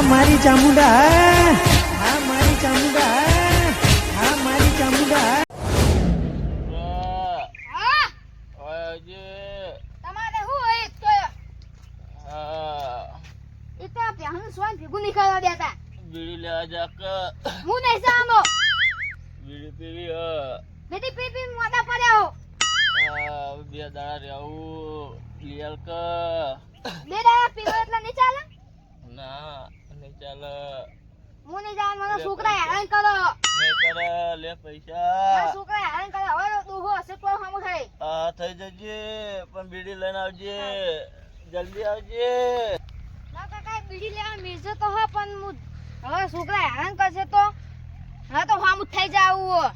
હા મારી ચામુંડા હા. હા મારી ચામુંડા હા. હા મારી ચામુંડા તમારે શું હોય તો? હા એ તો પ્યાનું સ્વાન ભેગું નહીં દેતા બીડી લેવા જાક હું નહીં સામો બીડી પીવી હા બેટી પી પી મોડા પડ્યા હો બે દાડા રહેવું લિયલ ક બે દાડા પીવો એટલે નહીં ચાલે? ના. ચાલે હું નહીં જાઉં મને છોકરા હેરાન કરો નહીં કરે લે પૈસા. છોકરા હેરાન કરે હવે તો દુહો હશે તો સામું થાય હા થઈ જજે પણ બીડી લઈને આવજે. જલ્દી આવજે. ના કાકા બીડી લેવા તો હો પણ હું હવે છોકરા હેરાન કરશે તો? હા તો સામું થઈ જાવું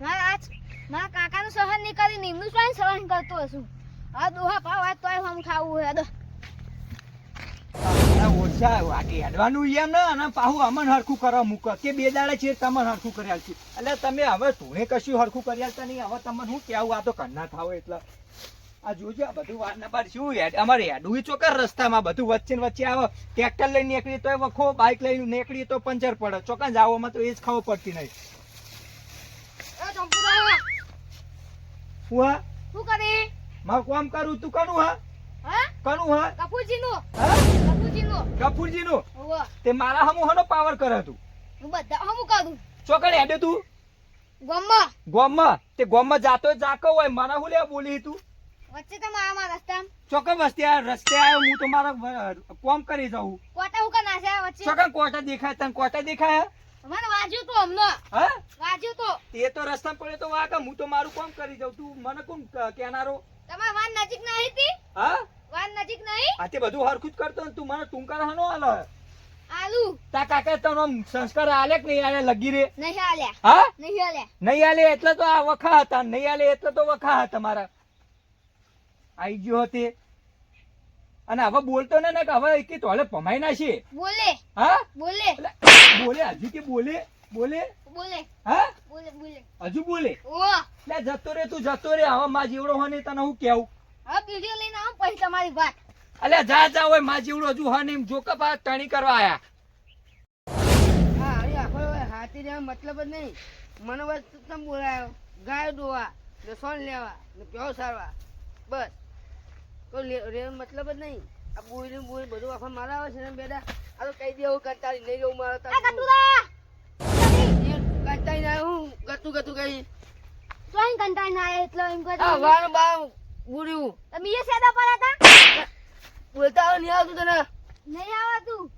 મારા આજ મારા કાકાનું સહન નહીં કરી નિમનું સ્વાન સહન કરતો હશું? હા દુહા ભાવ તોય સામું ખાવું અદો આ ઓછા હેડવાનું એમ ને અને પાહુ અમન હરખું કરવા મૂકો. કે બે દાડા છે તમને હરખું કરી આલશું એટલે તમે હવે ધૂણે કશું હરખું કરી આલતા નહીં હવે તમને કેવું? આ તો કરના થાવ એટલે. આ જોજો આ બધું વાર ના શું હેડ? અમારે ચોકર રસ્તામાં બધું વચ્ચે વચ્ચે આવે. ટ્રેક્ટર લઈને નીકળી તો વખો બાઇક લઈને નીકળી તો પંચર પડે. ચોકન જાવોમાં તો એ જ ખાવ પડતી નહીં. હું. હા? શું કરી? મારું કામ કરું? તું કરું હા? હા? કરું હા? કપૂરજીનું? હા? કપૂરજીનું ગફુરજીનું તે મારા હમુ હનો પાવર કરે તું. હું બધા હમુ કરું ચોકડ હેડે તું? ગોમમાં. ગોમમાં? તે ગોમમાં જાતો જાકો હોય મારા હું લે બોલી તું? વચ્ચે તો મારા મારા રસ્તા ચોકન વસ્તે આ રસ્તે આવ્યો હું તો મારા કોમ કરી જાઉં. કોટા હું કા નાખ્યા વચ્ચે? ચોકન કોટા દેખાય તને કોટા દેખાય? મને વાજ્યું તો હમનો હા? વાજ્યું તો. તે તો રસ્તા પડે તો વાક હું તો મારું કોમ કરી જાઉં. તું મને કોણ કેનારો કહેનારો? તમારે વાન નજીક ના હતી? હા? વાન નજીક નહીં? આ તે બધું હરખું જ કરતો તું મને ટૂંકાર હાનો આલો. આલુ. તા કાકા તનો સંસ્કાર આલે કે નહીં આલે? લગી રે. નહીં આલે હા? નહીં આલે નહીં આલે એટલે તો આ વખા હતા. નહીં આલે એટલે તો વખા હતા મારા. આઈ ગયો તે. અને હવે બોલતો ને ને કે હવે એકી તોલે પમાઈ નાખીએ બોલે. હા? બોલે. બોલે હજી કે બોલે? બોલે? બોલે. હા? બોલે બોલે. હજુ બોલે? ઓ લે જતો રે તું જતો રે. હવે માં જીવડો હોને તને હું કેવું? હવે બીડીઓ લઈને આવો પછી તમારી વાત. અલ્યા જા જા હોયમાં જીવડો હજુ હા નહીં જોકા પા ટણી કરવા આયા. હા અરે આખો હાથી લેવા મતલબ જ નહીં. મને બસ તમ બોલાયો. ગાય દોવા ને સોન લેવા ને પ્યો સારવા. બસ. તો રે મતલબ જ નહીં. આ બોઈ ને બોઈ બધું આખો મારા આવે છે ને બેટા. આ તો કહી દેવું કંટાળી નહીં જવું મારે તા કંટાળી ના હું. ગતું ગતું કહી. તો અહીં કંટાળ ના આવે એટલે એમ કહે આ વાર બા બુર્યું તમે એ સેદા પર હતા? બોલતા આવે નહીં આવતું તને? નહીં આવતું?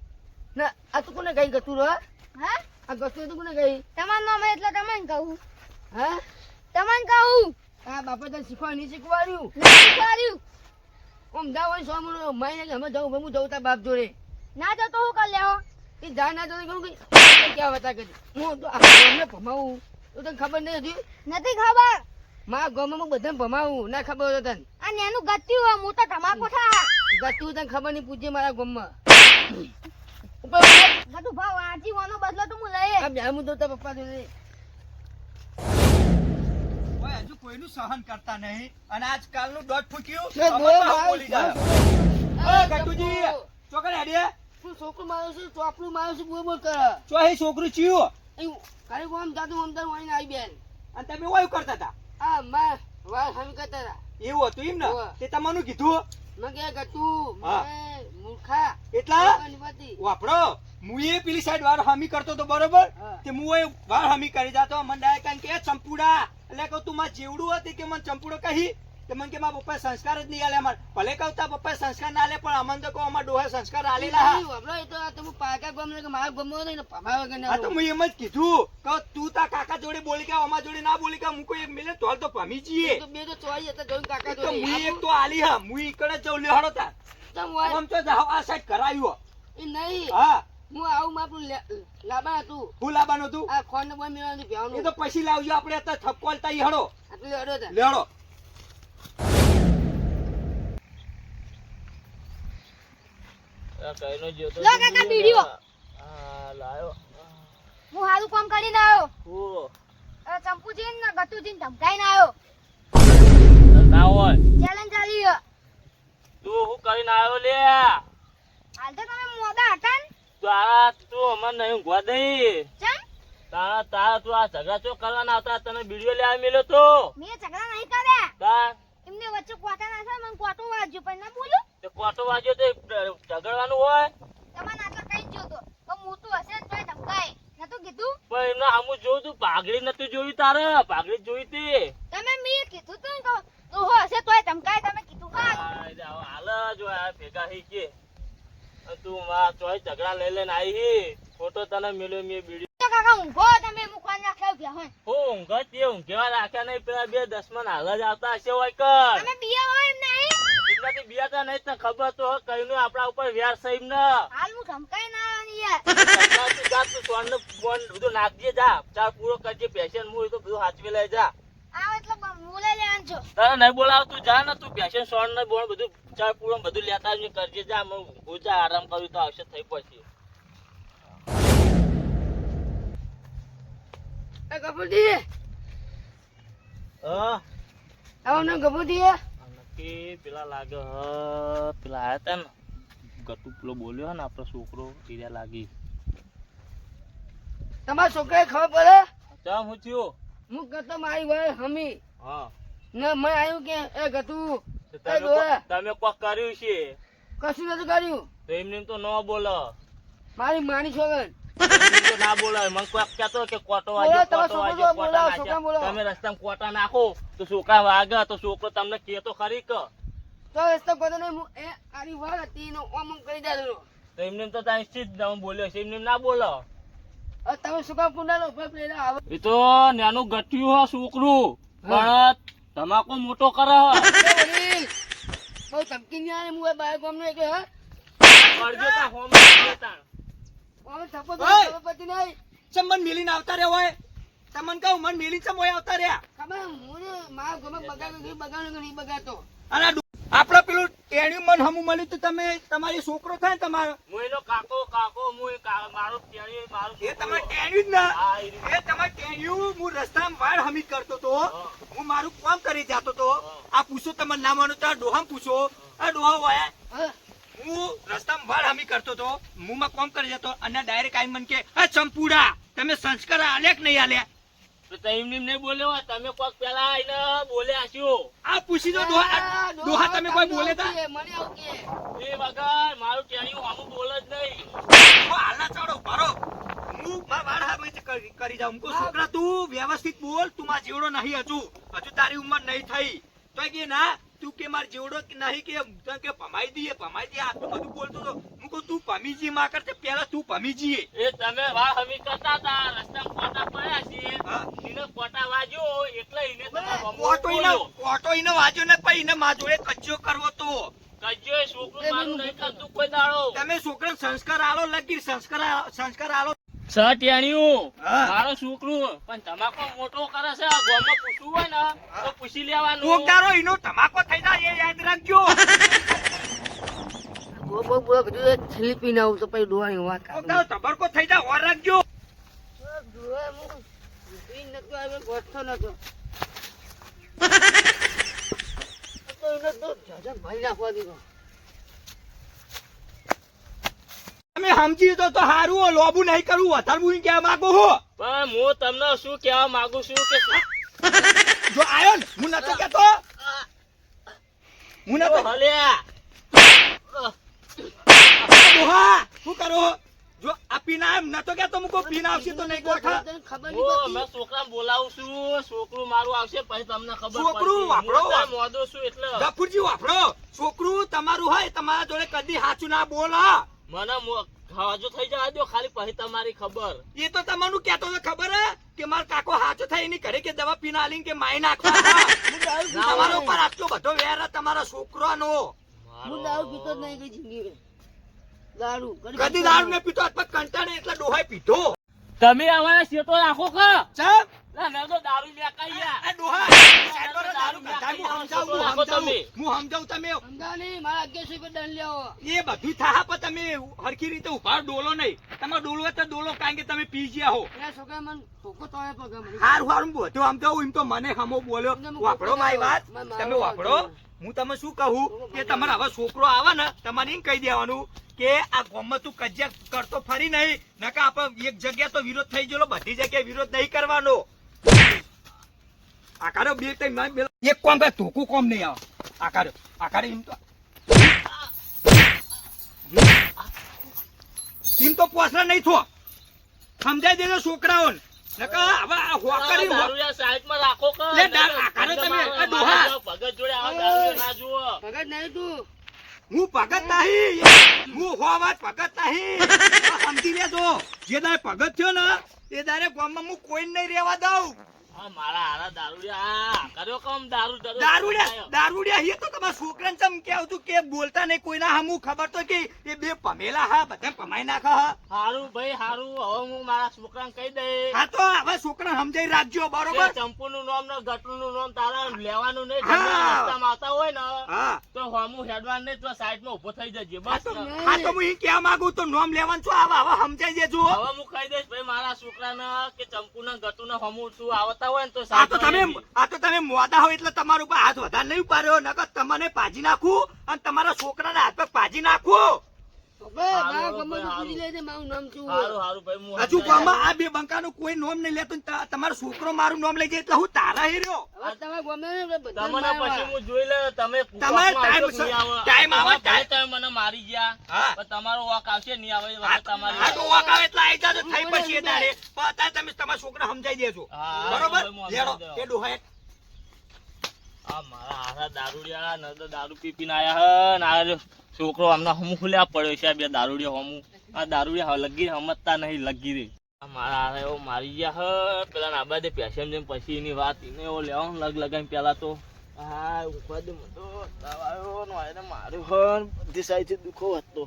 ના આ તું કોને કઈ ગતું રો હા? આ ગતું તું કોને કઈ તમાર નામ એટલે તમને કહું. હા? તમને કહું. હા બાપા તને શીખવા નહીં શીખવાડ્યું? નહીં શીખવાડ્યું. આમ જા હોય સો મહિનો મહિને અમે જવું હું જવું તા બાપ જોડે. ના તો તો હું કર લેવો. એ જા ના જતો કહું કે ક્યાં વતા કરી હું તો આ ભમાવું. તો તને ખબર નહીં હતી નથી ખબર. મારા ગામમાં હું બધાને ભમાવું ના ખબર હોય તને. આ નેનું ગત્યું હોય હું તો ધમાકો થા. ગત્યું તને ખબર નહીં પૂછજે મારા ગામમાં. ઉપર ગતું ભાવ આજી વાનો બદલો તો હું લઈએ. આ બે હું તો પપ્પા જોડે. ઓય હજુ કોઈનું સહન કરતા નહીં. અને આજકાલનું દોઢ ફૂક્યું. બોલમાં જાય. ઓય ગટુજી ગટુ. ચોકડ તું છોકરું મારું છું? ચોપડું મારું છું બોલ બોલ કર. ચો હે છોકરું ચીયું. ખાલી આમ જાતું આમ તાર આવી બેન. અને તમે ઓય કરતા હતા. આ માં વાર હમી હતા એવું હતું એમ ને? તે તમને કીધું? મેં કે ગતું? હા. મૂર્ખા. એટલા? વાપરો મુએ પેલી સાઈડ વાર હામી કરતો તો બરોબર. તે હું વાર હામી કરી જાતો. મને ડાયરેક્ટ કે ચંપુડા. એટલે કહું તું માં જેવડું હતી કે મને ચંપુડો કહી? તે મને કે મારા પપ્પા સંસ્કાર જ નહીં આલે અમાર ભલે કહું પપ્પા સંસ્કાર ના આલે પણ અમને તો કહો અમાર ડોહે સંસ્કાર આલેલા હા. એ તો તમે પાકા ગમ કે મારા ગામનો નહીં ને ભમાવા વગર ના હા તો. હું એમ જ કીધું કે તું તા કાકા જોડે બોલી કે અમાર જોડે ના બોલી કે હું કોઈ મિલે તોલ તો ભમી જઈએ. તો બે તો ચોઈ હતા જોઈને કાકા તો જોડે. હું એક તો આલી હા હું ઈકડે જઉં લેહાડો તા તમ આમ તો જાવ આ સાઈડ કરાયું. એ નહીં. હા. હું આવું માં આપણું લે- લાંબા હતું. હું લાવવાનું હતું? આ ખોંડ બોય મેળવવાનું એ તો પછી લાવજો આપણે અત્યારે થપકો આલતા ઈ હળો આટલું અડો હતા. લેહડો આ કઈનો જોતો લો. કાકા બીડીઓ. હા લાયો. હું સારું કામ કરીને આવ્યો. હું ચંપુજી ને ગતુજી ને ધમકાઈને આવ્યો. ના હોય. ચેલેન્જ ચાલી તું હું કરીને આવ્યો લે. હાલ તો તમે મોડા હતા ને. તારા તું અમને નહીં ઊંઘવા દઈ. તારા તારા તું આ ઝઘડા ચો કરવાના આવતા તને બીડીઓ લેવા મળ્યો તો? મેં ઝઘડા નહીં કર્યા. તાર એમને વચ્ચે કોટા નાખ્યા મને કોટો વાજ્યો પણ ના બોલ્યો તે કોટો વાજ્યો તો ઝઘડવાનું હોય. તમારે આટલા કઈ જોતો તો? મોટું હશે તો તોય ધમકાય. નતું કીધું? પણ એમને આમું જોયું તું પાઘડી નતું જોયું તારે? પાઘડી જોઈ તી. તમે મેં કીધું તું તો તો હો હશે તોય ધમકાય તમે કીધું હા. હાલ જ આ ભેગા હી કે. તું માં ચોય ઝઘડા લઈ લઈને આવી હી. ફોટો તને મેલ્યો મેં બીડી કાકા ઊંઘો તમે. મુખવાન હોય. હું ઊંઘ તે ઊંઘેવા રાખ્યા નહીં પેલા બે દસમન હાલ જ આવતા હશે હોય કર. તમે બીયા હોય એમ નહીં. એટલાથી બિયાતા નહીં તને ખબર તો હોય કઈનું આપણા ઉપર વ્યાર સહીમ ન હાલ હું ધમકાઈ ના આવવાની યાર. જા તું સોન ને ફોન બધું નાખજે જા. ચાર પૂરો કરજે પેશન હું તો બધું હાચવી લઈ જા. આવો એટલે બોલે લેવાનું છો. તને નહીં બોલાવ તું જા ને તું પેશન સોન ને બધું ચાર પૂરો બધું લેતા કરજે જા હું હું જા આરામ કરું તો આવશે થઈ પછી એ ગભુજી હા. આવો ને ગભુજી નક્કી પેલા લાગે પેલા આયા તા ને. ગટુ પેલો બોલ્યો ને આપણો છોકરો ઈર્યા લાગી. તમારા છોકરાએ ખબર પડે? ચમ હું થયો? હું કહેતો મારી ભાઈ હમી. હા. ને મેં આવ્યું કે એ ગતું તમે. કોક- કર્યું છે? કશું નથી કર્યું. તો એમને તો ન બોલો. મારી માની છોકર. ના બોલો મને કોક કહેતો કે કોટો વાગ્યો કોટો વાગ્યો કોટા નાખ્યા. તમે રસ્તામાં કોટા નાખો તો છોકરા વાગે તો છોકરો તમને કે ખરી કે. તો રસ્તો ગયો નહીં એ આરી વાર હતી એનો ઓમ ઓમ કરી દેલો તો એમને તો તમે સીધ હું બોલ્યો છે. એમને ના બોલો તમે શું કામ કુંડાલો ઊભા પેલા આવે એ તો નાનું ગટ્યું હ છોકરું. પણ ધમાકો મોટો કરે હ. બહુ ધમકી નહીં આવે હું એ બાર ગામનો એટલે હા? તા હોમ તા. અમે થપ્પો ઓય! ખબર પડતી નહીં. ચમ મન આવતા રહ્યા હોય? તમને કહું મન મેલી ચમ હોય આવતા રહ્યા? ખબર હું મારા ગમે બગાડો નહીં બગાડો નહીં બગાડતો. અને આપડે પેલું ટેણ્યું મન હમું મળ્યું તો તમે તમારી છોકરો થાય તમારો. એનો કાકો કાકો મુય એ મારો ટેણી, મારો એ છોકરો. તમે ટેણ્યું જ ના એ રીતે. એ તમે ટેણ્યું હું રસ્તામાં વાળ હમી કરતો તો. હું. મારું કામ કરી જતો તો. આ પૂછો તમે ના અનુસાર તો આ ડોહામ પૂછો. આ ડોહા હોય. હા રસ્તામાં વાળ હામી કરતો તો હું કોમ કરી જતો અને ડાયરેક્ટ આઈ મન કે આ ચંપુડા તમે સંસ્કાર આલ્યા કે નહીં આલે તો તમે નહીં બોલ્યો તમે કોક પેલા આઈને બોલ્યા છો આ પૂછી દો દોહા દોહા તમે કોઈ બોલે તા? મને ઓકે એ વગર મારું ટેણિયું આમ બોલ જ નહીં. હું હાલના ચાડો ભરો. હું મારા વાળ હામે કરી કરી જાઉં. છોકરા તું વ્યવસ્થિત બોલ તું માર જેવડો નહીં હજુ. હજુ તારી ઉંમર નહીં થઈ. તો કે ના તું કે માર જેવડો કે નહીં કે તો કે પમાઈ દઈએ પમાઈ દઈએ. આટલું બધું બોલતો તો હું કહું તું ભમીજી માં કરતે પેલા તું ભમીજીએ. એ તમે વાહ હમી કરતા હતા રસ્તા પોટા પડ્યા છે એને પોટા વાજો એટલે એને તમે પોટો બોલ્યો. ઓટો ઈને વાંચ્યો ને પછી એને મા જોડે કજ્જો કરવો તો. કજ્જો એ છોકરું મારું નહીં કરતું કોઈ દાડો. તમે છોકરાને સંસ્કાર આલો લગી સંસ્કાર સંસ્કાર આલો સટિયાણિયું હા. મારો છોકરું પણ તમાકો મોટો કરે છે પૂછવું હોય ને તો પૂછી લેવાનું કોકદારો એનો તમાકો થઈ જાય એ યાદ રાખજો બહુ બહુ કીધું છેલ્લી પીને આવું તો પછી ડોહાની વાત. કોકદારો તબરકો થઈ જાય ઓર રાખજો ડોહા હું પી નતો આવ્યો, ગોઠતો નતો. તો એને તો જજન ભાઈ નાખવા દીધો. તમે સમજી તો તો હારું લોબુ નહીં કરવું વધારે હું કહેવા માંગુ છું પણ હું તમને શું કહેવા માંગુ છું કે જો આયો ને હું નતો કેતો હું નતો હલ્યા. શું કરો? જો આ પીના એમ નતો કેતો મુકો પીના આવશે તો નહીં ગોઠા ખબર નહીં મેં છોકરા બોલાવું છું છોકરું મારું આવશે પછી તમને ખબર છોકરું. વાપરો. મોદો છું એટલે. ગફુરજી વાપરો. છોકરું તમારું હોય તમારા જોડે કદી સાચું ના બોલ. હા. મને મો- થઈ જવા દો ખાલી પછી તમારી ખબર. એ તો તમારું કેતો તો ખબર હે કે માર કાકો હાચો થઈ એની ઘરે કે દવા પીના આલી કે માઈ નાખવા તમારો પર આટલો બધો વેર હે તમારા છોકરાનો. હું દારૂ પીતો જ નહીં કઈ જિંદગી દારૂ કદી દારૂ ને. પીતો અથવા કંટાળે એટલે ડોહાય પીધો. તમે હવે શેટો રાખો કે? ચમ? ના મેં તો દારૂ મેં કઈ આ ડોહા. સાહેબ દારૂ પીતા. હું સમજાવું. તમે. હું સમજાવું તમે. સમજાવો મારા અગિયારસો રૂપિયા દંડ લેવો એ બધું થાહા પણ તમે હરખી રીતે ઊભા ડોલો નહીં. તમારે ડોલો તો ડોલો કારણ કે તમે પી ગયા હો. છોકરા મને ઠોકો તોડે હારું હારું બધું આમ એમ તો મને હમો બોલ્યો. વાપરો મારી વાત? તમે વાપરો? હું તમે શું કહું? કે તમારે હવે છોકરો આવે ને તમારે એમ કહી દેવાનું કે આ ગામમાં તું કજિયા કરતો ફરી નહીં. નકા આપણે એક જગ્યા તો વિરોધ થઈ ગયેલો બધી જગ્યાએ વિરોધ નહીં કરવાનો. આકારો બે માર બે- એક કોમ કર ધોકું કોમ નહીં આવે આકારો આકારો એમ તો એમ તો પોસરા નહીં થો સમજાઈ દેજો છોકરાઓને નકા હવે આ હોકરી દારૂડિયા સાઈડમાં રાખો કે લે, દારૂ- આ કાઢો તમે, આ ડોહા. ભગત જોડે આવા દારૂડિયા ના જુઓ ભગત નહીં તું હું ભગત નહીં હું હો વાત ભગત નહીં સમજી લેજો જે દાડે ભગત થયો ને એ તારે ગામમાં હું કોઈ નહીં રહેવા દઉં? મારા હારા દારૂડિયા કર્યો કમ દારૂ દારૂ દારૂડિયા દારૂડિયા hier તો તમારા છોકરાને ચમ કેવું તું કે બોલતા નહીં કોઈના હમું ખબર તો કે એ બે પમેલા હા બધા પમાઈ નાખે હા. હારું ભાઈ હારું. હવે હું મારા છોકરાને કહી દે હા તો હવે છોકરાને સમજાઈ રાખજો બરોબર? ચંપુ નામ ને ગટુ નામ તારા લેવાનું નહીં. રસ્તામાં આવતા હોય ને તો હમું હેડવાન નહીં તો સાઈડમાં ઊભો થઈ જજે બસ તો ને. હા તો હું ઈ કહેવા માંગુ તો નોમ લેવાનું છું આવા હવે સમજાઈ દેજો. હવે હું કહી દઈશ ભાઈ મારા છોકરાને કે ચંપુ ના ગટુ ને હમું તું આવતા હોય ને તો આ તો તમે. આ તો તમે મોડા હોય એટલે તમારું ઉપર હાથ વધારે નહીં ઉપાડ્યો નકર તમને પાજી નાખું અને તમારા છોકરાના હાથ પર પાજી નાખું હજુ ગામમાં આ બે બંકાનું કોઈ નોમ નહીં લેતું તમારો છોકરો મારું નામ લઈ જાય એટલે હું તારા તમને પછી હું જોઈ લે તમે તમારે આવે. મને ગયા તમારો વાક આવશે નહીં આવે તમારી હા તો વાંક આવે એટલે આઈ જાજો થઈ પછી પણ અત્યારે તમે તમારા છોકરા સમજાઈ દેજો. બરોબર? લેડો એ ડોહા આ મારા હારા દારૂડિયા ન તો દારૂ પી પીને આયા હે છોકરો હમણાં હમું ખુલ્યા પડ્યો છે દારૂડિયા હમું. આ દારૂડિયા લગી સમજતા નહીં, લગી રે મારા હારા એવો મારી ગયા હે, પેલા ના બાદે પેશન પછી એની વાત એવો લેવાનો લગ લગાવીને પેલા તો. હા ઊભા દે મને તો તાવ આવ્યો આને માર્યો હે બધી સાઈડથી દુખો હતો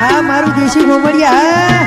આ મારું દેશી ગોમડિયા